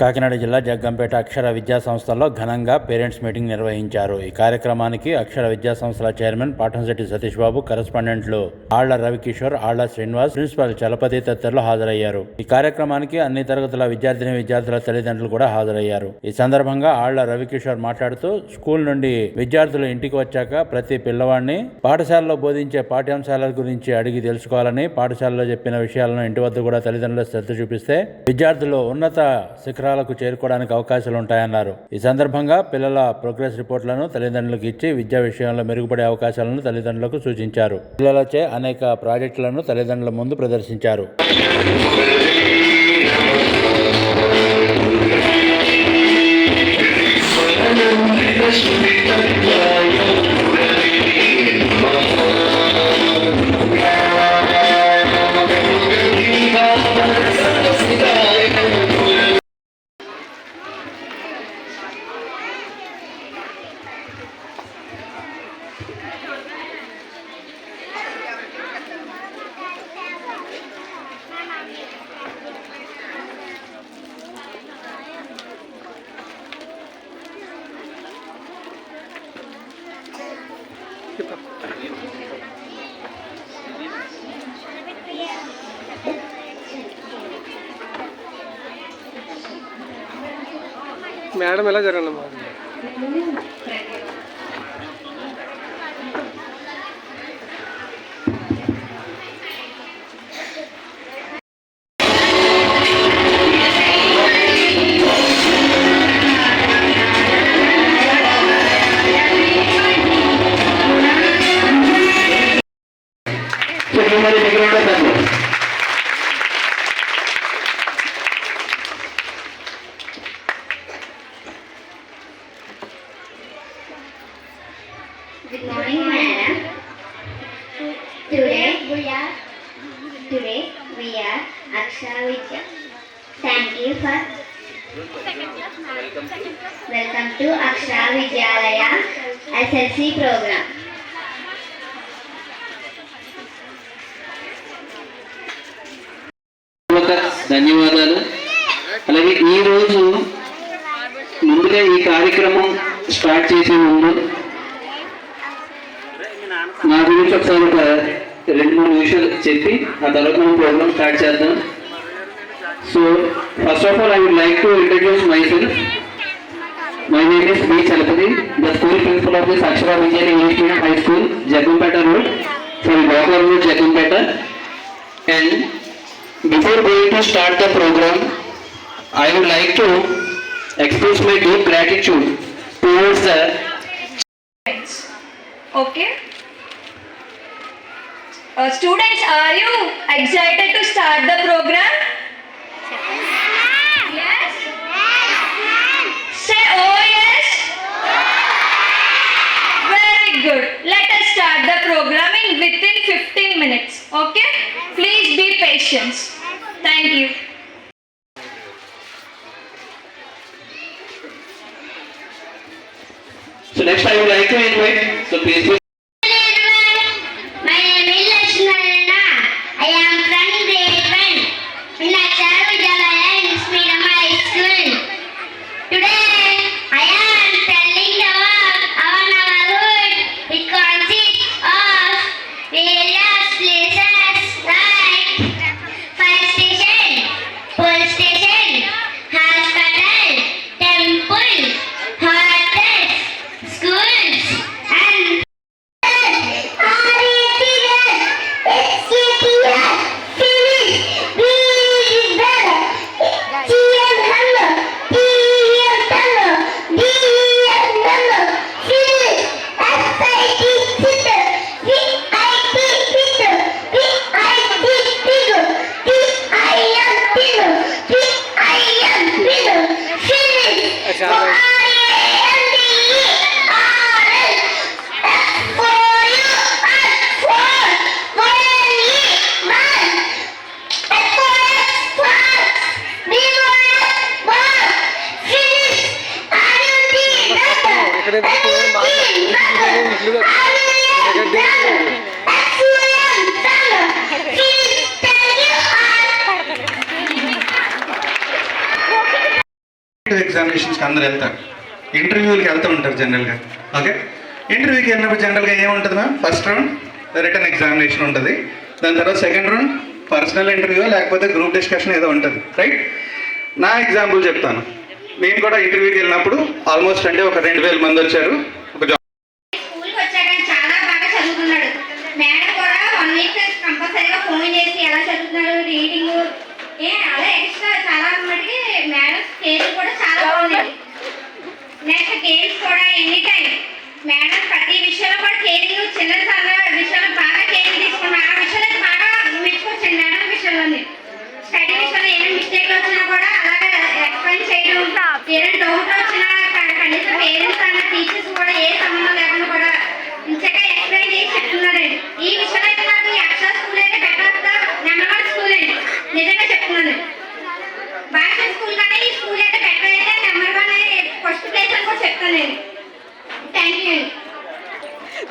కాకినాడ జిల్లా జగ్గంపేట అక్షర విద్యా సంస్థలో ఘనంగా పేరెంట్స్ మీటింగ్ నిర్వహించారు. ఈ కార్యక్రమానికి అక్షర విద్యా సంస్థల చైర్మన్ పాఠంశెట్టి సతీష్ బాబు కరెస్పాండెంట్లు ఆళ్ళ రవికిషోర్ ఆళ్ళ శ్రీనివాస్ ప్రిన్సిపల్ చలపతి తదితరులు హాజరయ్యారు. ఈ కార్యక్రమానికి అన్ని తరగతుల విద్యార్థిని విద్యార్థుల తల్లిదండ్రులు కూడా హాజరయ్యారు. ఈ సందర్భంగా ఆళ్ళ రవికిషోర్ మాట్లాడుతూ స్కూల్ నుండి విద్యార్థులు ఇంటికి వచ్చాక ప్రతి పిల్లవాడిని పాఠశాలలో బోధించే పాఠ్యాంశాల గురించి అడిగి తెలుసుకోవాలని పాఠశాలలో చెప్పిన విషయాలను ఇంటి వద్ద కూడా తల్లిదండ్రులు శ్రద్ధ చూపిస్తే విద్యార్థులు ఉన్నత శిఖర శిఖరాలకు చేరుకోవడానికి అవకాశాలు ఉంటాయన్నారు. ఈ సందర్భంగా పిల్లల ప్రోగ్రెస్ రిపోర్ట్లను తల్లిదండ్రులకు ఇచ్చి విద్యా విషయంలో మెరుగుపడే అవకాశాలను తల్లిదండ్రులకు సూచించారు. పిల్లలచే అనేక ప్రాజెక్టులను తల్లిదండ్రుల ముందు ప్రదర్శించారు. మేడం ఎలా Good morning. Today we are today. Thank you welcome to Akshaya Vidyalaya SLC program. ధన్యవాదాలు. అలాగే ఈరోజు ముందుగా ఈ కార్యక్రమం స్టార్ట్ చేసే ముందు నా గురించి ఒకసారి ఒక రెండు మూడు విషయాలు చెప్పి ఆ తర్వాత మనం ప్రోగ్రామ్ స్టార్ట్ చేద్దాం. So first of all I would like to introduce myself my name is B Chalapathi the school principal of this Akshara Vijayan English high school Jagampeta road sorry Gopal road Jagampeta and Before going to start the program, I would like to express my deep gratitude towards the students. Okay. Uh, students, are you excited to start the program? Yes. Say oh yes. Very good. Let us start the program in within 15 minutes. Okay. Please be patient. Thank you. so next I would like to invite so please ఎగ్జామినేషన్స్కి అందరు వెళ్తారు. ఇంటర్వ్యూలకి వెళ్తూ ఉంటారు జనరల్గా okay ఇంటర్వ్యూకి వెళ్ళినప్పుడు జనరల్గా ఏముంటుంది ma'am first round written examination ఉంటుంది. దాని తర్వాత సెకండ్ రౌండ్ పర్సనల్ ఇంటర్వ్యూ లేకపోతే గ్రూప్ డిస్కషన్ ఏదో ఉంటుంది. రైట్ నా ఎగ్జాంపుల్ చెప్తాను. నేను కూడా ఇంటర్వ్యూకి వెళ్ళినప్పుడు ఆల్మోస్ట్ అంటే ఒక రెండు వేల మంది వచ్చారు. గేమ్స్ ఎనీ టైం మేడం ప్రతి విషయంలో కూడా కేరింగ్ చిన్న సన్న విషయంలో బాగా కేరింగ్ తీసుకున్నాను ఆ విషయంలో అయితే బాగా మెచ్చుకోవచ్చండి మేడం విషయంలోని స్టడీ విషయంలో ఏమైనా మిస్టేక్ వచ్చినా కూడా అలాగే ఎక్స్ప్లెయిన్ చేయడం ఏదైనా డౌట్ వచ్చినా క- కనీసం పేరెంట్స్ అన్న టీచర్స్ కూడా ఏ సంబంధం లేకుండా కూడా ఇంచగా ఎక్స్ప్లెయిన్ చేసి చెప్తున్నారండి ఈ విషయంలో అయితే నాకు ఈ అక్షర స్కూల్ అయితే better of the number one school అండి నిజంగా చెప్తున్నాను భాష స్కూల్ కన్నా ఈ స్కూల్ అయితే బెటర్ అయితే నెంబర్ వన్ ఫస్ట్ ప్లేస్ అని కూడా చెప్తానండి థ్యాంక్ యూ అండి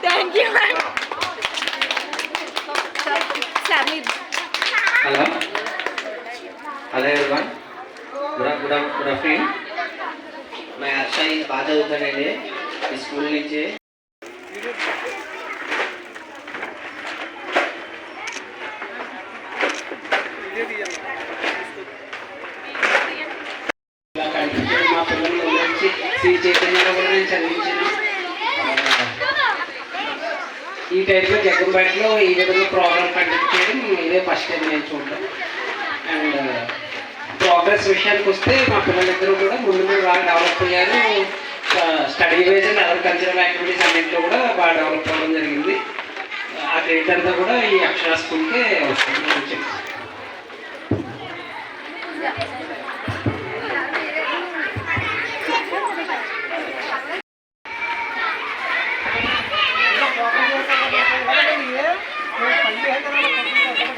Thank you, ma'am. Samir. Hello hello everyone good good good afternoon మా హర్ష బాగా చదువుతానండి ఈ స్కూల్ నుంచి మా పిల్లల గురించి శ్రీ చదివించాను ఈ టైప్లో జగ్గంపేటలో ఈ విధంగా చేయడం ఇదే ఫస్ట్ టైం నేను చూడటం అండ్ ప్రోగ్రెస్ విషయానికి వస్తే మా పిల్లలిద్దరూ కూడా ముందు ముందు బాగా డెవలప్ అయ్యారు. Study wise and other cultural activities అన్నింటిలో కూడా బాగా డెవలప్ అవ్వడం జరిగింది. ఆ క్రెడిట్ అంతా కూడా ఈ అక్షర స్కూల్కే వస్తుంది అని చెప్తాను